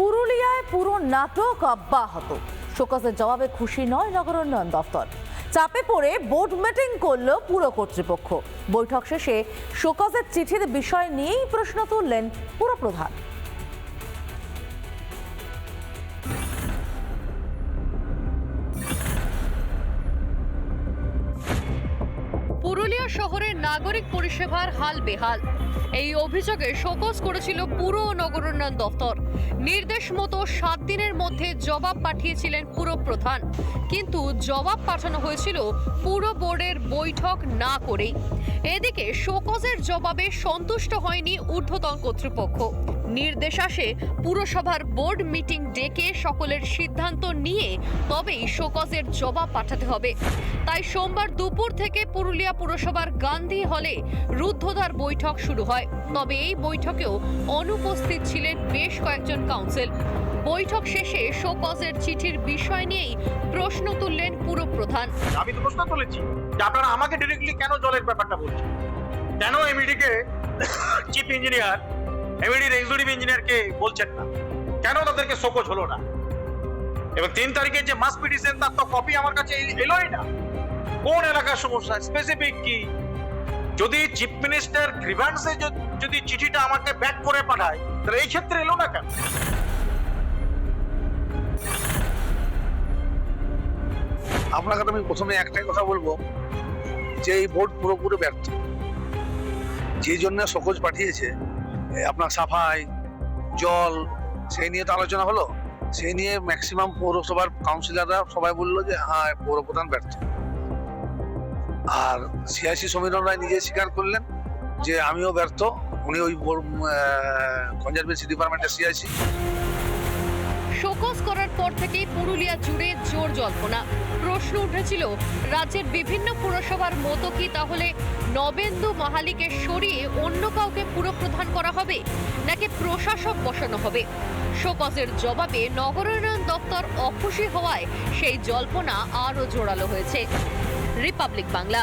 পুরুলিয়ায় পুরো নাটক অব্যাহত। শোকসের জবাবে খুশি নয় নগর উন্নয়ন দফতর চাপে পড়ে বোর্ড মিটিং করল পুরো কর্তৃপক্ষ। বৈঠক শেষে শোকসের চিঠির বিষয় নিয়েই প্রশ্ন তুললেন পুরপ্রধান। পুরুলিয়া শহরের নাগরিক পরিষেবার হাল বেহাল। এই অভিযোগে শোকজ করেছিল পুর ও নগর উন্নয়ন দফতর। নির্দেশ মতো সাত দিনের মধ্যে জবাব পাঠিয়েছিলেন পুরপ্রধান। কিন্তু জবাব পাঠানো হয়েছিল পুর বোর্ডের বৈঠক না করেই। এদিকে শোকজের জবাবে সন্তুষ্ট হয়নি ঊর্ধ্বতন কর্তৃপক্ষ। নির্দেশ আসে পুরসভার বোর্ড মিটিং ডেকে সকলের সিদ্ধান্ত নিয়ে তবেই শোকজের জবাব পাঠাতে হবে। তাই সোমবার দুপুর থেকে পুরুলিয়া পুরসভার গান্ধী হলে রুদ্ধদ্বার বৈঠক শুরু হয়। তবে এই বৈঠকেও অনুপস্থিত ছিলেন বেশ কয়েকজন কাউন্সিল বৈঠক শেষে শোকজের চিঠির বিষয় নিয়েই প্রশ্ন তুললেন পুরপ্রধান। আমি তো প্রশ্ন তুলেছি যে আপনারা আমাকে ডিরেক্টলি কেন জলের ব্যাপারটা বলছেন? কেন এমইডিকে চিফ ইঞ্জিনিয়ার এমইডির এক্সিকিউটিভ ইঞ্জিনিয়ারকে বলছেন না। কেন তাদেরকে শোকজ হলো না? এবং তিন তারিখে যে মাস পিটিশন তার তো কপি আমার কাছে এলোই না। কোন এলাকার সমস্যা? স্পেসিফিক কি? যদি চিফ মিনিস্টার গ্রিভান্সে যদি চিঠিটা আমাকে ব্যাক করে পাঠায়, তাহলে এই ক্ষেত্রে এলো না কেন? আপনাকে তো আমি প্রথমে একটাই কথা বলব, যে এই বোর্ড পুরোপুরি ব্যর্থ। যে জন্য সকোজ পাঠিয়েছে আপনার সাফাই, জল, সেই নিয়ে তো আলোচনা হলো। সেই নিয়ে ম্যাক্সিমাম পৌরসভার কাউন্সিলররা সবাই বলল যে হ্যাঁ পৌরপ্রধান ব্যর্থ। আর সিআইসি সমীরণ রায় নিজে স্বীকার করলেন যে, আমিও ব্যর্থ। উনি ওই কনজারভেন্সি ডিপার্টমেন্টের সিআইসি শোকজ করার পর থেকেই পুরুলিয়া জুড়ে জোর জল্পনা। প্রশ্ন উঠেছিল, রাজ্যের বিভিন্ন পুরসভার মতো কি তাহলে নবেন্দু মাহালিকে সরিয়ে অন্য কাউকে পুরপ্রধান করা হবে, নাকি প্রশাসক বসানো হবে? শোকজের জবাবে নগরায়ণ দপ্তর অখুশি হওয়ায় সেই জল্পনা আরও জোরালো হয়েছে। রিপাবলিক বাংলা।